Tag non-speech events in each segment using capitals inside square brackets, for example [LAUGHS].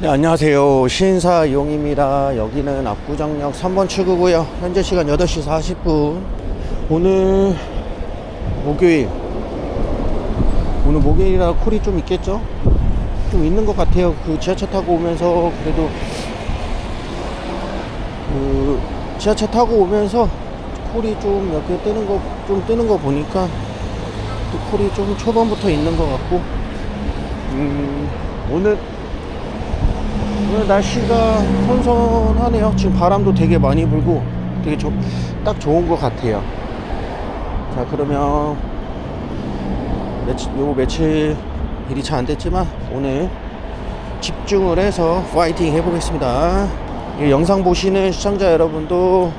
네, 안녕하세요. 신사용입니다. 여기는 압구정역 3번 출구고요. 현재 시간 8시 40분. 오늘 목요일. 오늘 목요일이라 콜이 좀 있겠죠? 좀 있는 것 같아요. 그 지하철 타고 오면서 그래도 그 지하철 타고 오면서 콜이 좀몇개 뜨는 거 좀 뜨는 거 보니까 또 콜이 좀 초반부터 있는 것 같고 음 오늘 오늘 날씨가 선선하네요. 지금 바람도 되게 많이 불고 되게 조, 딱 좋은 것 같아요. 자 그러면 며칠 요 며칠 일이 잘 안 됐지만 오늘 집중을 해서 파이팅 해보겠습니다. 이 영상 보시는 시청자 여러분도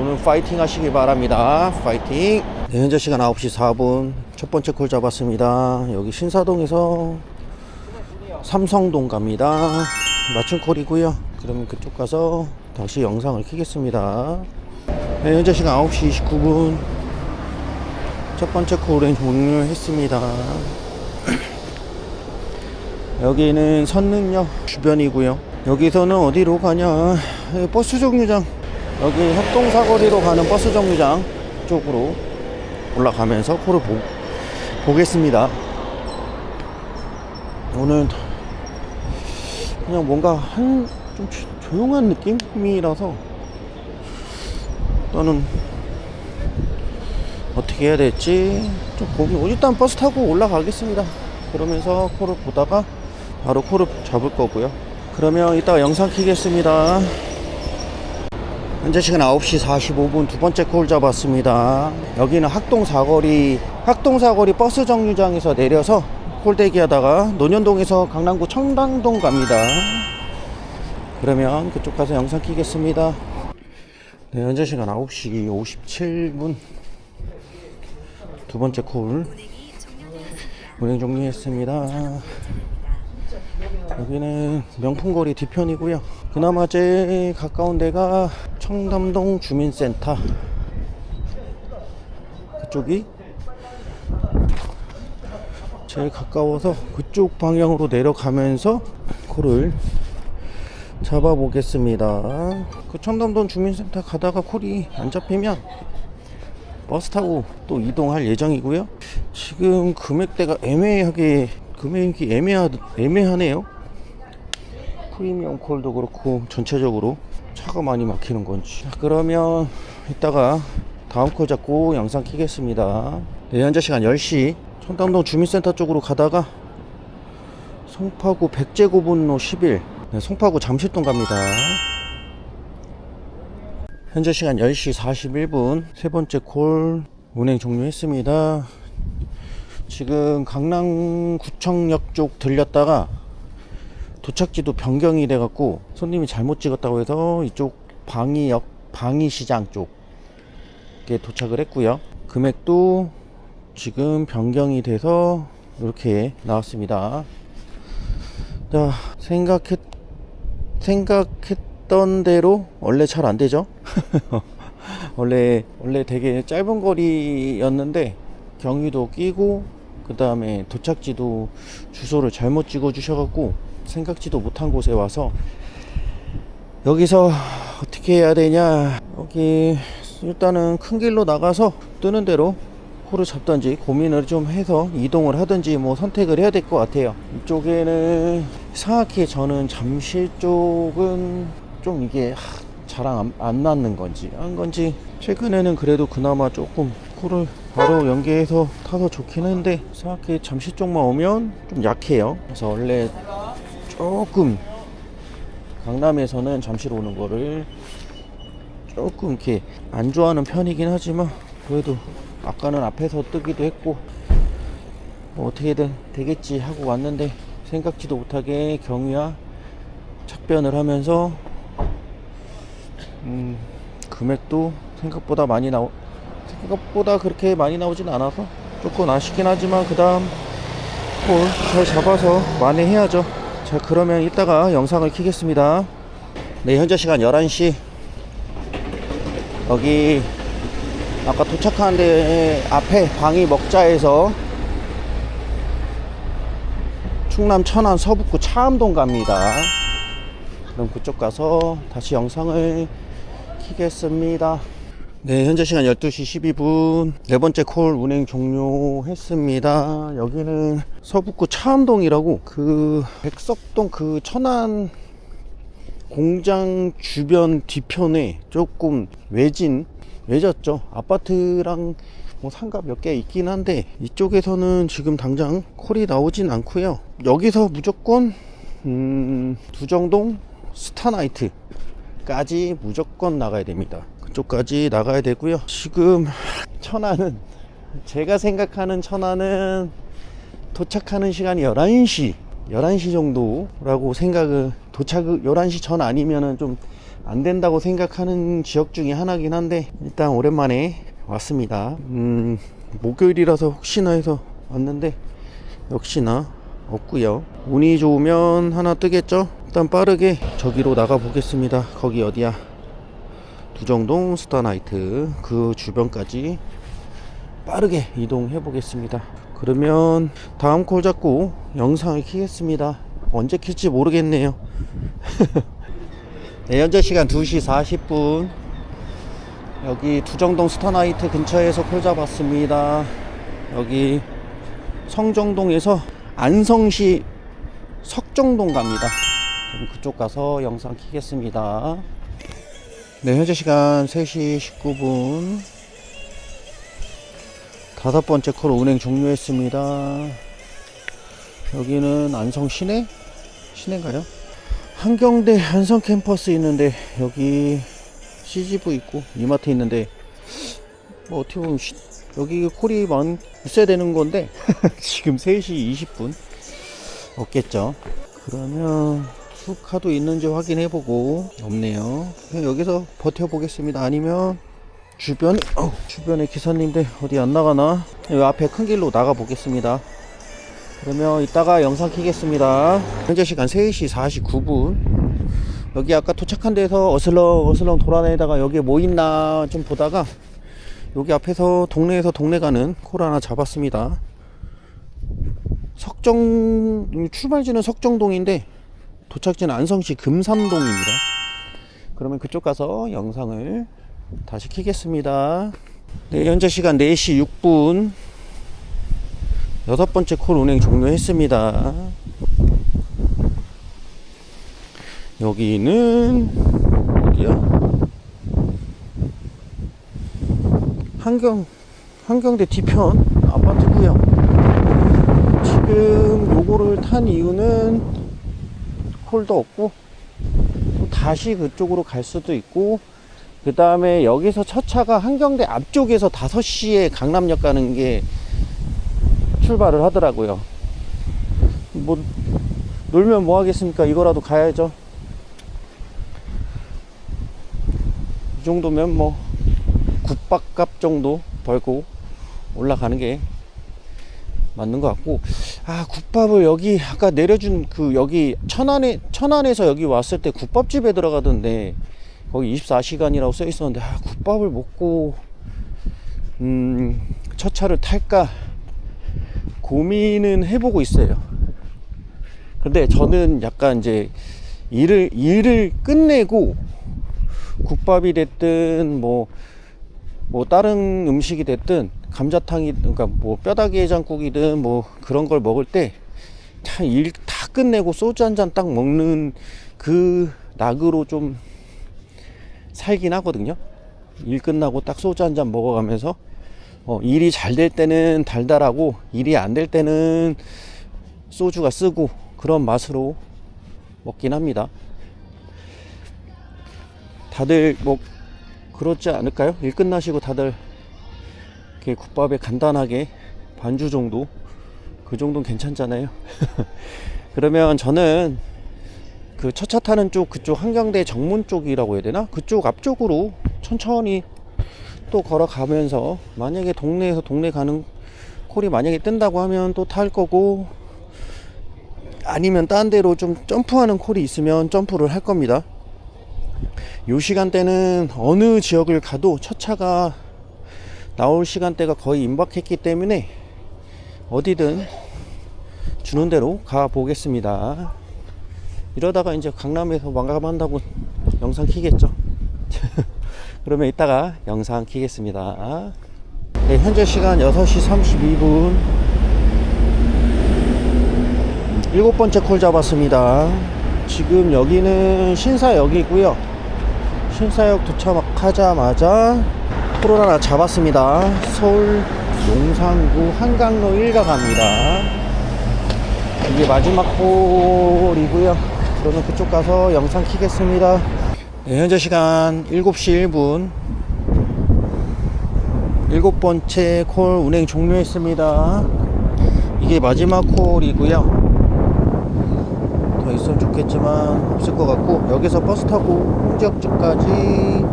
오늘 파이팅 하시기 바랍니다. 파이팅! 네, 현재 시간 9시 4분 첫 번째 콜 잡았습니다. 여기 신사동에서 삼성동 갑니다. 맞춤 콜이고요. 그러면 그쪽 가서 다시 영상을 켜겠습니다. 네, 현재 시간 9시 29분 첫 번째 콜은 종료했습니다. [CLEARS THROAT] 여기는 선릉역 주변이고요. 여기서는 어디로 가냐? 예, 버스 정류장. 여기 협동사거리로 가는 버스 정류장 쪽으로 올라가면서 콜을 보, 보겠습니다. 오늘 그냥 뭔가 한 좀 조용한 느낌이라서 나는 어떻게 해야 될지 좀 고민. 일단 버스 타고 올라가겠습니다. 그러면서 콜을 보다가 바로 콜을 잡을 거고요. 그러면 이따가 영상 키겠습니다. 현재 시간 9시 45분 두 번째 콜 잡았습니다. 여기는 학동 사거리, 학동 사거리 버스 정류장에서 내려서 콜 대기 하다가 논현동에서 강남구 청담동 갑니다. 그러면 그쪽 가서 영상 키겠습니다. 네, 현재 시간 9시 57분 두 번째 콜 운행 종료했습니다. 여기는 명품거리 뒤편이고요. 그나마 제일 가까운 데가 청담동 주민센터 그쪽이 제일 가까워서 그쪽 방향으로 내려가면서 콜을 잡아보겠습니다. 그 청담동 주민센터 가다가 콜이 안 잡히면 버스 타고 또 이동할 예정이고요. 지금 금액대가 애매하게 금액이 애매하 애매하네요. 프리미엄 콜도 그렇고 전체적으로 차가 많이 막히는 건지. 자, 그러면 이따가 다음 콜 잡고 영상 키겠습니다. 네, 현재 시간 10시 청담동 주민센터 쪽으로 가다가 송파구 백제고분로 11 네, 송파구 잠실동 갑니다. 현재 시간 10시 41분 세 번째 콜 운행 종료했습니다. 지금 강남구청역 쪽 들렸다가 도착지도 변경이 돼갖고 손님이 잘못 찍었다고 해서 이쪽 방이역 방이시장 쪽에 도착을 했고요. 금액도 지금 변경이 돼서 이렇게 나왔습니다. 자 생각했 생각했던 대로 원래 잘 안 되죠. [LAUGHS] 원래 원래 되게 짧은 거리였는데 경유도 끼고 그 다음에 도착지도 주소를 잘못 찍어 주셔갖고 생각지도 못한 곳에 와서 여기서 어떻게 해야 되냐 여기 일단은 큰 길로 나가서 뜨는 대로 코를 잡던지 고민을 좀 해서 이동을 하든지 뭐 선택을 해야 될 것 같아요. 이쪽에는 정확히 저는 잠실 쪽은 좀 이게 잘안안 맞는 건지 한 건지 최근에는 그래도 그나마 조금 코를 바로 연계해서 타서 좋긴 한데 정확히 잠실 쪽만 오면 좀 약해요. 그래서 원래 조금 강남에서는 잠실 오는 거를 조금 이렇게 안 좋아하는 편이긴 하지만 그래도 아까는 앞에서 뜨기도 했고 뭐 어떻게든 되겠지 하고 왔는데 생각지도 못하게 경유와 착변을 하면서 음, 금액도 생각보다 많이 나오 생각보다 그렇게 많이 나오진 않아서 조금 아쉽긴 하지만 그 다음 홀잘 잡아서 만회해야죠. 자 그러면 이따가 영상을 키겠습니다. 네 현재 시간 11시. 여기 아까 도착하는데 앞에 방이 먹자에서 충남 천안 서북구 차암동 갑니다 그럼 그쪽 가서 다시 영상을 키겠습니다. 네, 현재 시간 12시 12분. 네 번째 콜 운행 종료했습니다. 여기는 서북구 차암동이라고 그 백석동 그 천안 공장 주변 뒤편에 조금 외진, 외졌죠. 아파트랑 뭐 상가 몇 개 있긴 한데 이쪽에서는 지금 당장 콜이 나오진 않고요. 여기서 무조건 음, 두정동 스타나이트까지 무조건 나가야 됩니다. 그쪽까지 나가야 되고요. 지금 [LAUGHS] 천안은 제가 생각하는 천안은 도착하는 시간이 11시 11시 정도라고 생각을 도착 11시 전 아니면은 좀 안 된다고 생각하는 지역 중에 하나긴 한데 일단 오랜만에 왔습니다. 음, 목요일이라서 혹시나 해서 왔는데 역시나 없고요. 운이 좋으면 하나 뜨겠죠? 일단 빠르게 저기로 나가 보겠습니다. 거기 어디야? 두정동 스타나이트 그 주변까지 빠르게 이동해 보겠습니다. 그러면 다음 콜 잡고 영상을 키겠습니다. 언제 킬지 모르겠네요. [LAUGHS] 네, 현재 시간 2시 40분. 여기 두정동 스타나이트 근처에서 콜 잡았습니다. 여기 성정동에서 안성시 석정동 갑니다. 그럼 그쪽 가서 영상 키겠습니다. 네, 현재 시간 3시 19분. 다섯 번째 콜 운행 종료했습니다. 여기는 안성 시내? 시내인가요? 한경대 한성 캠퍼스 있는데 여기 CGV 있고 이마트 있는데 뭐 어떻게 보면 시- 여기 콜이 많 있어야 되는 건데 [LAUGHS] 지금 3시 20분 없겠죠. 그러면 수카도 있는지 확인해 보고 없네요. 여기서 버텨 보겠습니다. 아니면 주변 어우, 주변에 기사님들 어디 안 나가나? 여기 앞에 큰 길로 나가 보겠습니다. 그러면 이따가 영상 키겠습니다. 현재 시간 3시 49분. 여기 아까 도착한 데서 어슬렁 어슬렁 돌아다니다가 여기 뭐 있나 좀 보다가 여기 앞에서 동네에서 동네 가는 콜 하나 잡았습니다. 석정 출발지는 석정동인데 도착지는 안성시 금산동입니다. 그러면 그쪽 가서 영상을 다시 키겠습니다. 네, 현재 시간 4시 6분. 여섯 번째 콜 운행 종료했습니다. 여기는 어디야? 한경 한경대 뒤편 아파트고요. 지금 요거를 탄 이유는 콜도 없고 또 다시 그쪽으로 갈 수도 있고 그 다음에 여기서 첫 차가 한경대 앞쪽에서 5시에 강남역 가는 게 출발을 하더라고요. 뭐 놀면 뭐 하겠습니까? 이거라도 가야죠. 이 정도면 뭐 국밥값 정도 벌고 올라가는 게 맞는 것 같고 아 국밥을 여기 아까 내려준 그 여기 천안에 천안에서 여기 왔을 때 국밥집에 들어가던데 거기 24시간이라고 써 있었는데 아 국밥을 먹고 음 첫 차를 탈까 고민은 해보고 있어요. 근데 저는 약간 이제 일을 일을 끝내고 국밥이 됐든 뭐 뭐 다른 음식이 됐든 감자탕이 그러니까 뭐 뼈다귀 해장국이든 뭐 그런 걸 먹을 때 참 일 다 끝내고 소주 한 잔 딱 먹는 그 낙으로 좀 살긴 하거든요. 일 끝나고 딱 소주 한 잔 먹어가면서 어, 일이 잘 될 때는 달달하고 일이 안 될 때는 소주가 쓰고 그런 맛으로 먹긴 합니다. 다들 뭐 그렇지 않을까요? 일 끝나시고 다들 이렇게 국밥에 간단하게 반주 정도 그 정도는 괜찮잖아요. [LAUGHS] 그러면 저는 그 첫 차 타는 쪽 그쪽 한경대 정문 쪽이라고 해야 되나? 그쪽 앞쪽으로 천천히 또 걸어가면서 만약에 동네에서 동네 가는 콜이 만약에 뜬다고 하면 또 탈 거고 아니면 딴 데로 좀 점프하는 콜이 있으면 점프를 할 겁니다. 요 시간대는 어느 지역을 가도 첫 차가 나올 시간대가 거의 임박했기 때문에 어디든 주는 대로 가 보겠습니다. 이러다가 이제 강남에서 마감한다고 영상 키겠죠. [LAUGHS] 그러면 이따가 영상 키겠습니다. 네, 현재 시간 6시 32분. 일곱 번째 콜 잡았습니다. 지금 여기는 신사역이고요. 신사역 도착하자마자 콜 하나 잡았습니다. 서울 용산구 한강로 1가 갑니다. 이게 마지막 콜이고요. 그러면 그쪽 가서 영상 키겠습니다. 네, 현재 시간 7시 1분. 일곱 번째 콜 운행 종료했습니다. 이게 마지막 콜이고요. 더 있으면 좋겠지만 없을 것 같고 여기서 버스 타고 홍지역까지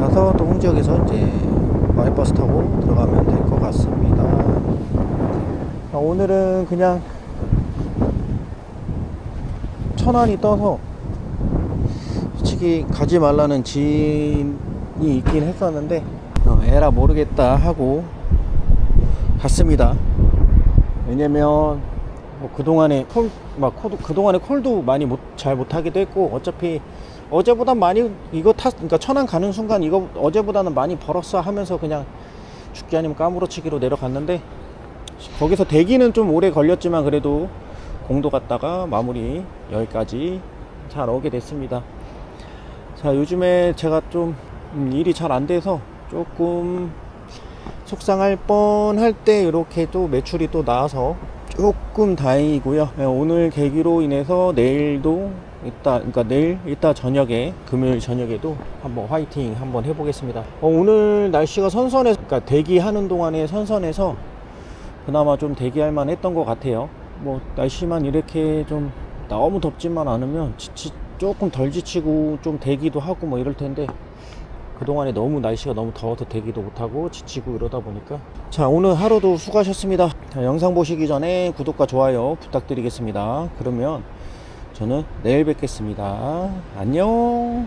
가서 또 홍지역에서 이제 마을버스 타고 들어가면 될 것 같습니다. 자, 오늘은 그냥 천안이 떠서 솔직히 가지 말라는 지인이 있긴 했었는데 어, 에라 모르겠다 하고 갔습니다. 왜냐면 뭐 그동안에 콜, 막 코드, 그동안에 콜도 많이 못, 잘 못하기도 했고 어차피 어제보단 많이 이거 탔 그러니까 천안 가는 순간 이거 어제보다는 많이 벌었어 하면서 그냥 죽기 아니면 까무러치기로 내려갔는데 거기서 대기는 좀 오래 걸렸지만 그래도 공도 갔다가 마무리 여기까지 잘 오게 됐습니다. 자 요즘에 제가 좀 음, 일이 잘 안 돼서 조금 속상할 뻔할 때 이렇게 또 매출이 또 나와서 조금 다행이고요. 네, 오늘 계기로 인해서 내일도 이따 그러니까 내일 이따 저녁에 금요일 저녁에도 한번 화이팅 한번 해보겠습니다. 어, 오늘 날씨가 선선해서 그러니까 대기하는 동안에 선선해서 그나마 좀 대기할 만했던 것 같아요. 뭐 날씨만 이렇게 좀 너무 덥지만 않으면 지치 조금 덜 지치고 좀 대기도 하고 뭐 이럴 텐데 그동안에 너무 날씨가 너무 더워서 대기도 못하고 지치고 이러다 보니까. 자 오늘 하루도 수고하셨습니다. 자, 영상 보시기 전에 구독과 좋아요 부탁드리겠습니다. 그러면 저는 내일 뵙겠습니다. 안녕